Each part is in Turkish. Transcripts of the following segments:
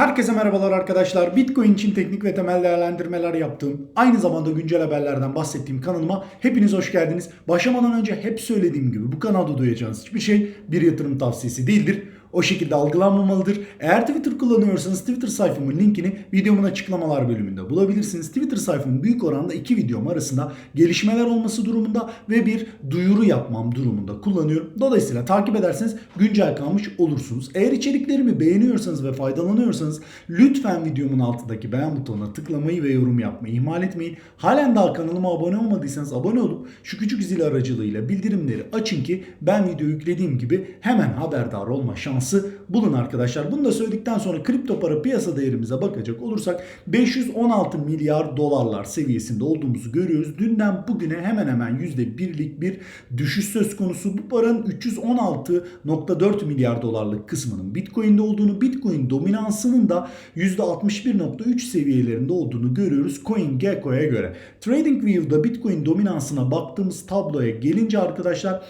Herkese merhabalar arkadaşlar. Bitcoin için teknik ve temel değerlendirmeler yaptığım, aynı zamanda güncel haberlerden bahsettiğim kanalıma hepiniz hoş geldiniz. Başlamadan önce hep söylediğim gibi bu kanalda duyacağınız hiçbir şey bir yatırım tavsiyesi değildir. O şekilde algılanmamalıdır. Eğer Twitter kullanıyorsanız Twitter sayfamın linkini videomun açıklamalar bölümünde bulabilirsiniz. Twitter sayfamın büyük oranda iki videom arasında gelişmeler olması durumunda ve bir duyuru yapmam durumunda kullanıyorum. Dolayısıyla takip ederseniz güncel kalmış olursunuz. Eğer içeriklerimi beğeniyorsanız ve faydalanıyorsanız lütfen videomun altındaki beğen butonuna tıklamayı ve yorum yapmayı ihmal etmeyin. Halen daha kanalıma abone olmadıysanız abone olup şu küçük zil aracılığıyla bildirimleri açın ki ben video yüklediğim gibi hemen haberdar olma şansı bulun arkadaşlar. Bunu da söyledikten sonra kripto para piyasa değerimize bakacak olursak 516 milyar dolarlar seviyesinde olduğumuzu görüyoruz. Dünden bugüne hemen hemen %1'lik bir düşüş söz konusu. Bu paranın 316.4 milyar dolarlık kısmının Bitcoin'de olduğunu, Bitcoin dominansının da %61.3 seviyelerinde olduğunu görüyoruz CoinGecko'ya göre. TradingView'da Bitcoin dominansına baktığımız tabloya gelince arkadaşlar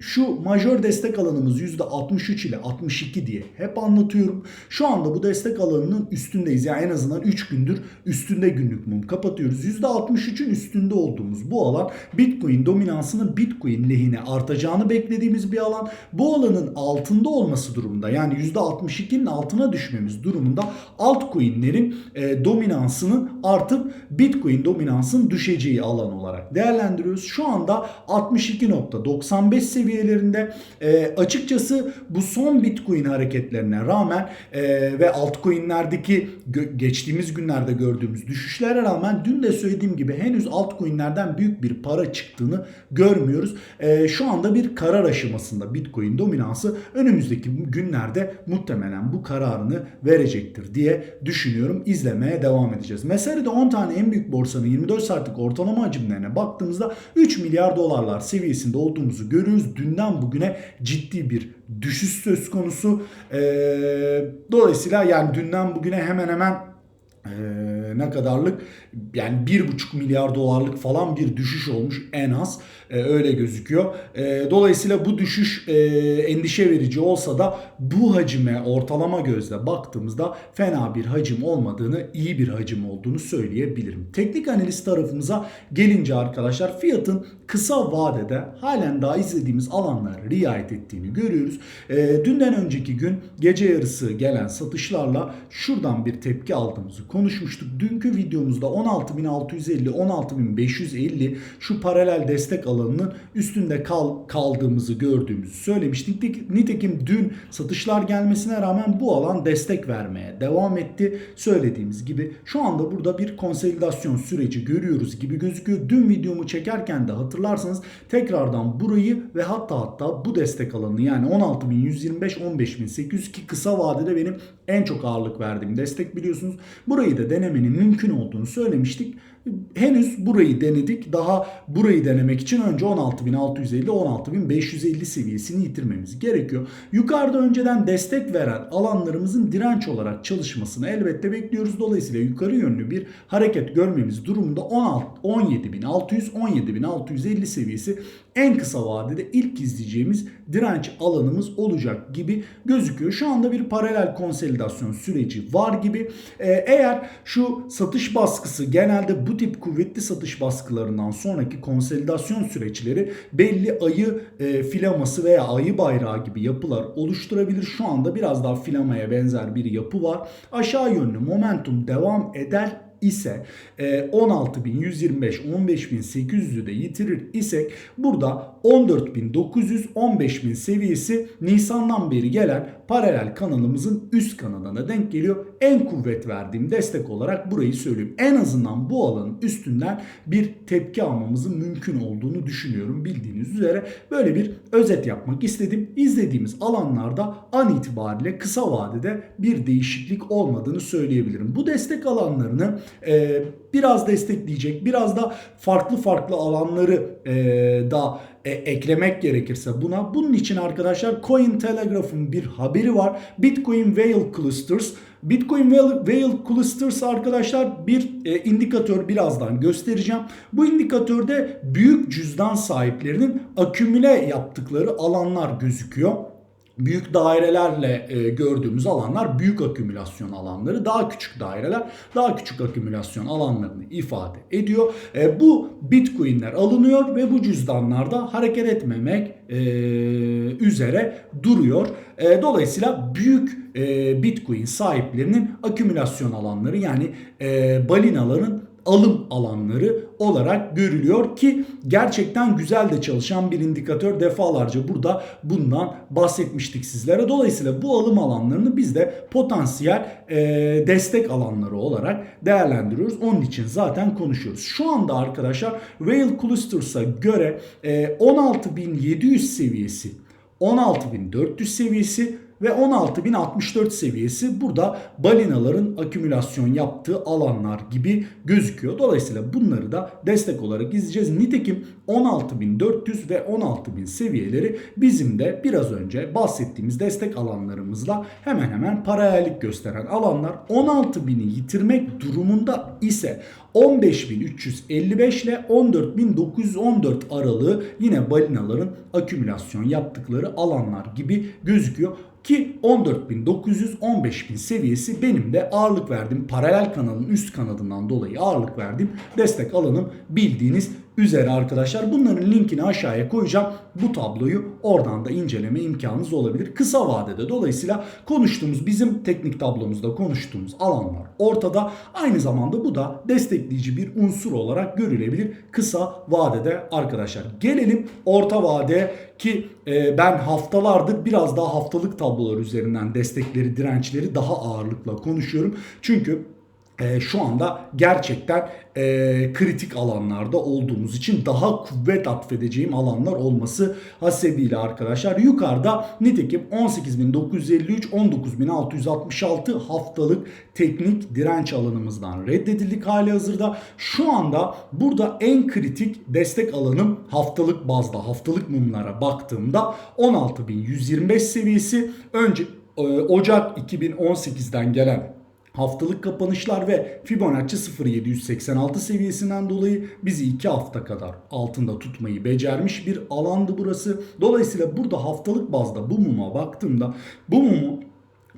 şu majör destek alanımız %63 ile 62 diye hep anlatıyorum. Şu anda bu destek alanının üstündeyiz. Yani en azından 3 gündür üstünde günlük mum kapatıyoruz. %63'ün üstünde olduğumuz bu alan Bitcoin dominansının Bitcoin lehine artacağını beklediğimiz bir alan. Bu alanın altında olması durumunda yani %62'nin altına düşmemiz durumunda altcoin'lerin e, dominansının artıp Bitcoin dominansının düşeceği alan olarak değerlendiriyoruz. Şu anda 62.95 seviyelerinde e, açıkçası bu son Bitcoin hareketlerine rağmen e, ve altcoin'lerdeki geçtiğimiz günlerde gördüğümüz düşüşlere rağmen dün de söylediğim gibi henüz altcoin'lerden büyük bir para çıktığını görmüyoruz. E, şu anda bir karar aşamasında Bitcoin dominansı önümüzdeki günlerde muhtemelen bu kararını verecektir diye düşünüyorum. İzlemeye devam edeceğiz. Meselede 10 tane en büyük borsanın 24 saatlik ortalama hacimlerine baktığımızda 3 milyar dolarlar seviyesinde olduğumuzu görüyoruz. Dünden bugüne ciddi bir düşüş söz konusu. Ee, dolayısıyla yani dünden bugüne hemen hemen ee, ne kadarlık yani bir buçuk milyar dolarlık falan bir düşüş olmuş en az Ee, öyle gözüküyor. Ee, dolayısıyla bu düşüş e, endişe verici olsa da bu hacime ortalama gözle baktığımızda fena bir hacim olmadığını iyi bir hacim olduğunu söyleyebilirim. Teknik analiz tarafımıza gelince arkadaşlar fiyatın kısa vadede halen daha izlediğimiz alanlara riayet ettiğini görüyoruz. Ee, dünden önceki gün gece yarısı gelen satışlarla şuradan bir tepki aldığımızı konuşmuştuk. Dünkü videomuzda 16.650 16.550 şu paralel destek alanının üstünde kal, kaldığımızı gördüğümüzü söylemiştik. Nitekim dün satışlar gelmesine rağmen bu alan destek vermeye devam etti. Söylediğimiz gibi şu anda burada bir konsolidasyon süreci görüyoruz gibi gözüküyor. Dün videomu çekerken de hatırlarsanız tekrardan burayı ve hatta hatta bu destek alanını yani 16.125 15.800 ki kısa vadede benim en çok ağırlık verdiğim destek biliyorsunuz. Burayı da denemenin mümkün olduğunu söylemiştik. Henüz burayı denedik. Daha burayı denemek için önce 16.650 16.550 seviyesini yitirmemiz gerekiyor. Yukarıda önceden destek veren alanlarımızın direnç olarak çalışmasını elbette bekliyoruz. Dolayısıyla yukarı yönlü bir hareket görmemiz durumunda 17.600 17.650 seviyesi en kısa vadede ilk izleyeceğimiz direnç alanımız olacak gibi gözüküyor. Şu anda bir paralel konsolidasyon süreci var gibi. Ee, eğer şu satış baskısı genelde bu tip kuvvetli satış baskılarından sonraki konsolidasyon süreçleri belli ayı e, filaması veya ayı bayrağı gibi yapılar oluşturabilir. Şu anda biraz daha filamaya benzer bir yapı var. Aşağı yönlü momentum devam eder ise 16.125 15.800'ü de yitirir isek burada 14.900 15.000 seviyesi Nisan'dan beri gelen paralel kanalımızın üst kanalına denk geliyor. En kuvvet verdiğim destek olarak burayı söyleyeyim. En azından bu alanın üstünden bir tepki almamızın mümkün olduğunu düşünüyorum. Bildiğiniz üzere böyle bir özet yapmak istedim. İzlediğimiz alanlarda an itibariyle kısa vadede bir değişiklik olmadığını söyleyebilirim. Bu destek alanlarını e, biraz destekleyecek, biraz da farklı farklı alanları e, da e, eklemek gerekirse buna. Bunun için arkadaşlar Cointelegraph'ın bir haberi var. Bitcoin Whale Clusters. Bitcoin Whale, Clusters arkadaşlar bir e, indikatör birazdan göstereceğim. Bu indikatörde büyük cüzdan sahiplerinin akümüle yaptıkları alanlar gözüküyor. Büyük dairelerle e, gördüğümüz alanlar büyük akümülasyon alanları, daha küçük daireler daha küçük akümülasyon alanlarını ifade ediyor. E, bu bitcoinler alınıyor ve bu cüzdanlarda hareket etmemek e, üzere duruyor. E, dolayısıyla büyük e, bitcoin sahiplerinin akümülasyon alanları yani e, balinaların alım alanları olarak görülüyor ki gerçekten güzel de çalışan bir indikatör defalarca burada bundan bahsetmiştik sizlere. Dolayısıyla bu alım alanlarını biz de potansiyel e, destek alanları olarak değerlendiriyoruz. Onun için zaten konuşuyoruz. Şu anda arkadaşlar Whale Clusters'a göre e, 16.700 seviyesi 16.400 seviyesi ve 16.064 seviyesi burada balinaların akümülasyon yaptığı alanlar gibi gözüküyor. Dolayısıyla bunları da destek olarak izleyeceğiz. Nitekim 16.400 ve 16.000 seviyeleri bizim de biraz önce bahsettiğimiz destek alanlarımızla hemen hemen paralellik gösteren alanlar. 16.000'i yitirmek durumunda ise 15.355 ile 14.914 aralığı yine balinaların akümülasyon yaptıkları alanlar gibi gözüküyor. Ki 14.900 15.000 seviyesi benim de ağırlık verdiğim paralel kanalın üst kanadından dolayı ağırlık verdiğim destek alanım. Bildiğiniz üzere arkadaşlar. Bunların linkini aşağıya koyacağım. Bu tabloyu oradan da inceleme imkanınız olabilir. Kısa vadede dolayısıyla konuştuğumuz bizim teknik tablomuzda konuştuğumuz alanlar ortada. Aynı zamanda bu da destekleyici bir unsur olarak görülebilir kısa vadede arkadaşlar. Gelelim orta vade ki e, ben haftalardır biraz daha haftalık tablolar üzerinden destekleri, dirençleri daha ağırlıkla konuşuyorum. Çünkü e, şu anda gerçekten e, kritik alanlarda olduğumuz için daha kuvvet atfedeceğim alanlar olması hasebiyle arkadaşlar. Yukarıda nitekim 18.953 19.666 haftalık teknik direnç alanımızdan reddedildik hali hazırda. Şu anda burada en kritik destek alanım haftalık bazda haftalık mumlara baktığımda 16.125 seviyesi önce e, Ocak 2018'den gelen haftalık kapanışlar ve Fibonacci 0786 seviyesinden dolayı bizi 2 hafta kadar altında tutmayı becermiş bir alandı burası. Dolayısıyla burada haftalık bazda bu muma baktığımda bu mumu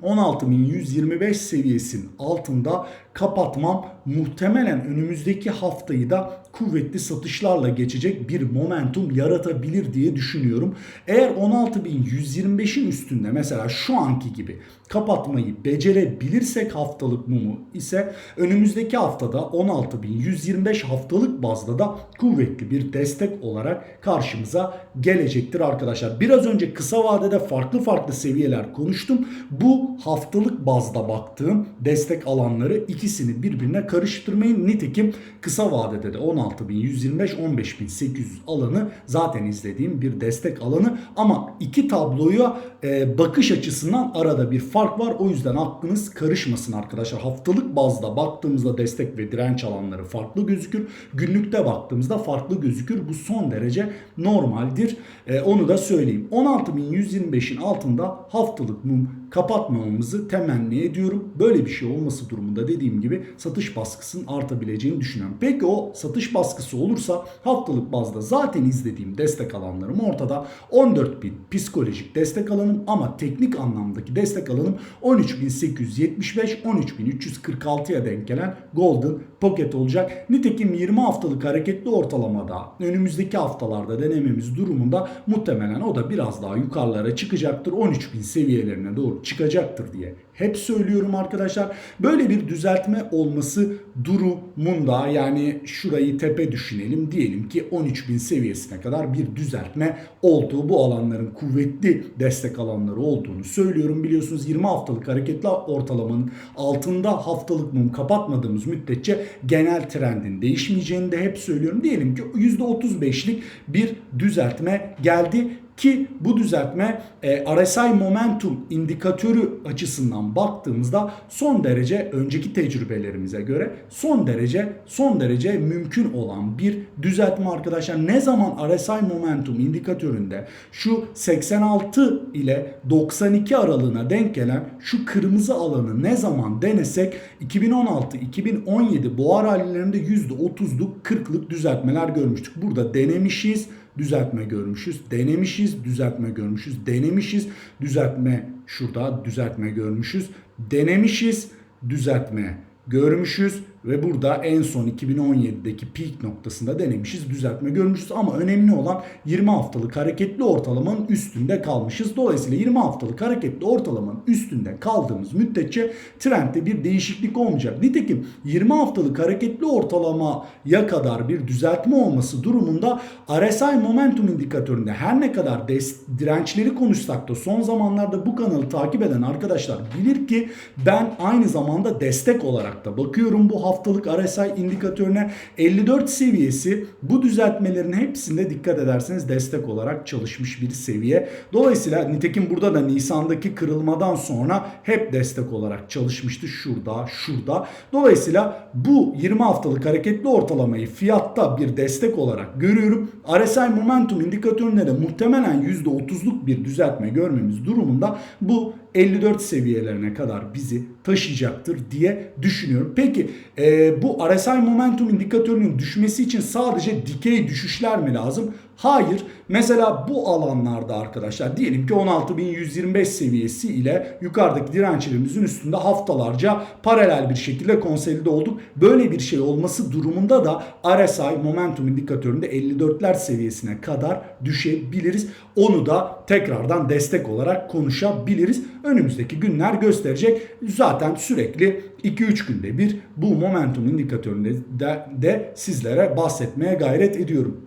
16.125 seviyesinin altında kapatmam muhtemelen önümüzdeki haftayı da kuvvetli satışlarla geçecek bir momentum yaratabilir diye düşünüyorum. Eğer 16.125'in üstünde mesela şu anki gibi kapatmayı becerebilirsek haftalık mumu ise önümüzdeki haftada 16.125 haftalık bazda da kuvvetli bir destek olarak karşımıza gelecektir arkadaşlar. Biraz önce kısa vadede farklı farklı seviyeler konuştum. Bu haftalık bazda baktığım destek alanları ikisini birbirine karıştırmayın. Nitekim kısa vadede de 16.125-15.800 alanı zaten izlediğim bir destek alanı ama iki tabloya e, bakış açısından arada bir fark var. O yüzden aklınız karışmasın arkadaşlar. Haftalık bazda baktığımızda destek ve direnç alanları farklı gözükür. Günlükte baktığımızda farklı gözükür. Bu son derece normaldir. E, onu da söyleyeyim. 16.125'in altında haftalık mum kapatmamamızı temenni ediyorum. Böyle bir şey olması durumunda dediğim gibi satış baskısının artabileceğini düşünüyorum. Peki o satış baskısı olursa haftalık bazda zaten izlediğim destek alanlarım ortada. 14.000 psikolojik destek alanım ama teknik anlamdaki destek alanım 13.875 13.346'ya denk gelen Golden Pocket olacak. Nitekim 20 haftalık hareketli ortalamada önümüzdeki haftalarda denememiz durumunda muhtemelen o da biraz daha yukarılara çıkacaktır. 13.000 seviyelerine doğru çıkacaktır diye hep söylüyorum arkadaşlar. Böyle bir düzeltme olması durumunda yani şurayı tepe düşünelim diyelim ki 13.000 seviyesine kadar bir düzeltme olduğu bu alanların kuvvetli destek alanları olduğunu söylüyorum. Biliyorsunuz 20 haftalık hareketli ortalamanın altında haftalık mum kapatmadığımız müddetçe genel trendin değişmeyeceğini de hep söylüyorum. Diyelim ki %35'lik bir düzeltme geldi ki bu düzeltme e, RSI Momentum indikatörü açısından baktığımızda son derece önceki tecrübelerimize göre son derece son derece mümkün olan bir düzeltme arkadaşlar. Ne zaman RSI Momentum indikatöründe şu 86 ile 92 aralığına denk gelen şu kırmızı alanı ne zaman denesek 2016-2017 boğa rallilerinde %30'luk 40'lık düzeltmeler görmüştük. Burada denemişiz düzeltme görmüşüz. Denemişiz, düzeltme görmüşüz. Denemişiz, düzeltme şurada düzeltme görmüşüz. Denemişiz, düzeltme görmüşüz ve burada en son 2017'deki peak noktasında denemişiz, düzeltme görmüşüz ama önemli olan 20 haftalık hareketli ortalamanın üstünde kalmışız. Dolayısıyla 20 haftalık hareketli ortalamanın üstünde kaldığımız müddetçe trendde bir değişiklik olmayacak. Nitekim 20 haftalık hareketli ortalamaya kadar bir düzeltme olması durumunda RSI momentum indikatöründe her ne kadar dirençleri konuşsak da son zamanlarda bu kanalı takip eden arkadaşlar bilir ki ben aynı zamanda destek olarak da bakıyorum bu haftalık RSI indikatörüne 54 seviyesi bu düzeltmelerin hepsinde dikkat ederseniz destek olarak çalışmış bir seviye. Dolayısıyla nitekim burada da Nisan'daki kırılmadan sonra hep destek olarak çalışmıştı. Şurada, şurada. Dolayısıyla bu 20 haftalık hareketli ortalamayı fiyatta bir destek olarak görüyorum. RSI momentum indikatöründe de muhtemelen %30'luk bir düzeltme görmemiz durumunda bu 54 seviyelerine kadar bizi taşıyacaktır diye düşünüyorum. Peki e, bu RSI momentum indikatörünün düşmesi için sadece dikey düşüşler mi lazım? Hayır. Mesela bu alanlarda arkadaşlar diyelim ki 16.125 seviyesi ile yukarıdaki dirençlerimizin üstünde haftalarca paralel bir şekilde konsolide olduk. Böyle bir şey olması durumunda da RSI momentum indikatöründe 54'ler seviyesine kadar düşebiliriz. Onu da tekrardan destek olarak konuşabiliriz. Önümüzdeki günler gösterecek. Zaten sürekli 2-3 günde bir bu momentum indikatöründe de, de sizlere bahsetmeye gayret ediyorum.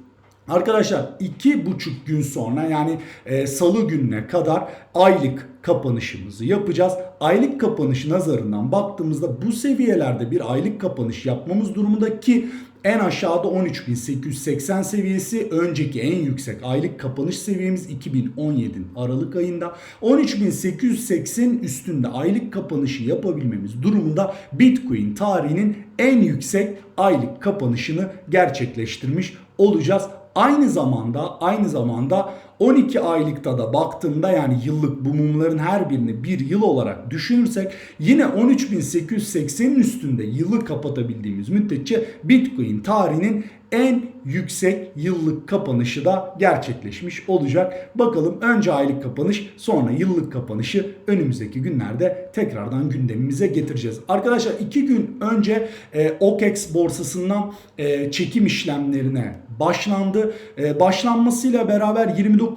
Arkadaşlar iki buçuk gün sonra yani e, salı gününe kadar aylık kapanışımızı yapacağız. Aylık kapanış nazarından baktığımızda bu seviyelerde bir aylık kapanış yapmamız durumunda ki en aşağıda 13.880 seviyesi önceki en yüksek aylık kapanış seviyemiz 2017'nin Aralık ayında 13.880 üstünde aylık kapanışı yapabilmemiz durumunda Bitcoin tarihinin en yüksek aylık kapanışını gerçekleştirmiş olacağız. Aynı zamanda aynı zamanda 12 aylıkta da baktığımda yani yıllık bu mumların her birini bir yıl olarak düşünürsek yine 13.880'in üstünde yılı kapatabildiğimiz müddetçe Bitcoin tarihinin en yüksek yıllık kapanışı da gerçekleşmiş olacak. Bakalım önce aylık kapanış sonra yıllık kapanışı önümüzdeki günlerde tekrardan gündemimize getireceğiz. Arkadaşlar iki gün önce e, OKEX borsasından e, çekim işlemlerine başlandı. E, başlanmasıyla beraber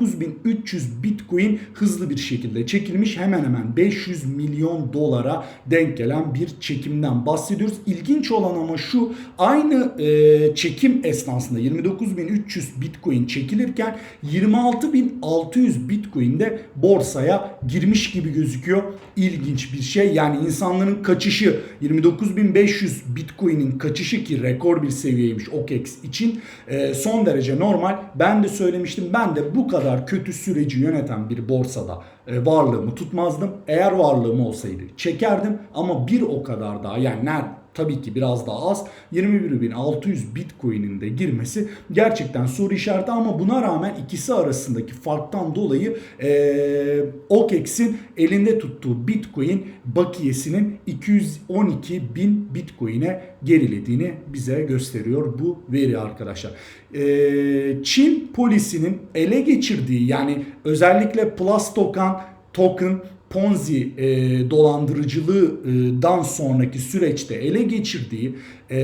29.300 Bitcoin hızlı bir şekilde çekilmiş. Hemen hemen 500 milyon dolara denk gelen bir çekimden bahsediyoruz. İlginç olan ama şu aynı e, çekim esnasında 29.300 Bitcoin çekilirken 26.600 Bitcoin de borsaya girmiş gibi gözüküyor. İlginç bir şey. Yani insanların kaçışı 29.500 Bitcoin'in kaçışı ki rekor bir seviyeymiş OKEX için e, son derece normal. Ben de söylemiştim. Ben de bu kadar kötü süreci yöneten bir borsada e, varlığımı tutmazdım. Eğer varlığım olsaydı çekerdim ama bir o kadar daha yani nerede tabii ki biraz daha az 21.600 Bitcoin'in de girmesi gerçekten soru işareti ama buna rağmen ikisi arasındaki farktan dolayı e, OKEX'in elinde tuttuğu Bitcoin bakiyesinin 212 bin Bitcoin'e gerilediğini bize gösteriyor bu veri arkadaşlar. E, Çin polisinin ele geçirdiği yani özellikle Plus Token token Ponzi e, dolandırıcılığından sonraki süreçte ele geçirdiği e,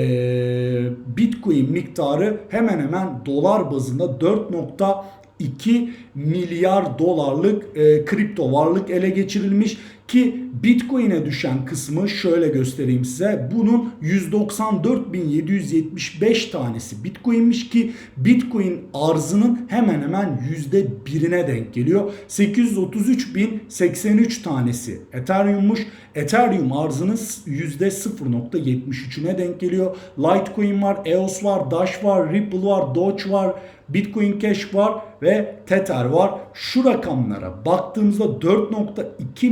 Bitcoin miktarı hemen hemen dolar bazında 4.2 milyar dolarlık e, kripto varlık ele geçirilmiş ki Bitcoin'e düşen kısmı şöyle göstereyim size. Bunun 194.775 tanesi Bitcoin'miş ki Bitcoin arzının hemen hemen %1'ine denk geliyor. 833.083 tanesi Ethereum'muş. Ethereum arzının %0.73'üne denk geliyor. Litecoin var, EOS var, Dash var, Ripple var, Doge var, Bitcoin Cash var ve Tether var. Şu rakamlara baktığımızda 4.2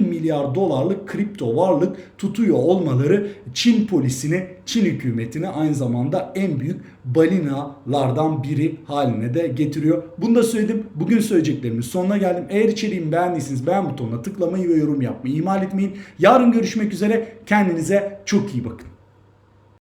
milyar dolarlık kripto varlık tutuyor olmaları Çin polisini, Çin hükümetini aynı zamanda en büyük balinalardan biri haline de getiriyor. Bunu da söyledim. Bugün söyleyeceklerimin sonuna geldim. Eğer içeriğimi beğendiyseniz beğen butonuna tıklamayı ve yorum yapmayı ihmal etmeyin. Yarın görüşmek üzere. Kendinize çok iyi bakın.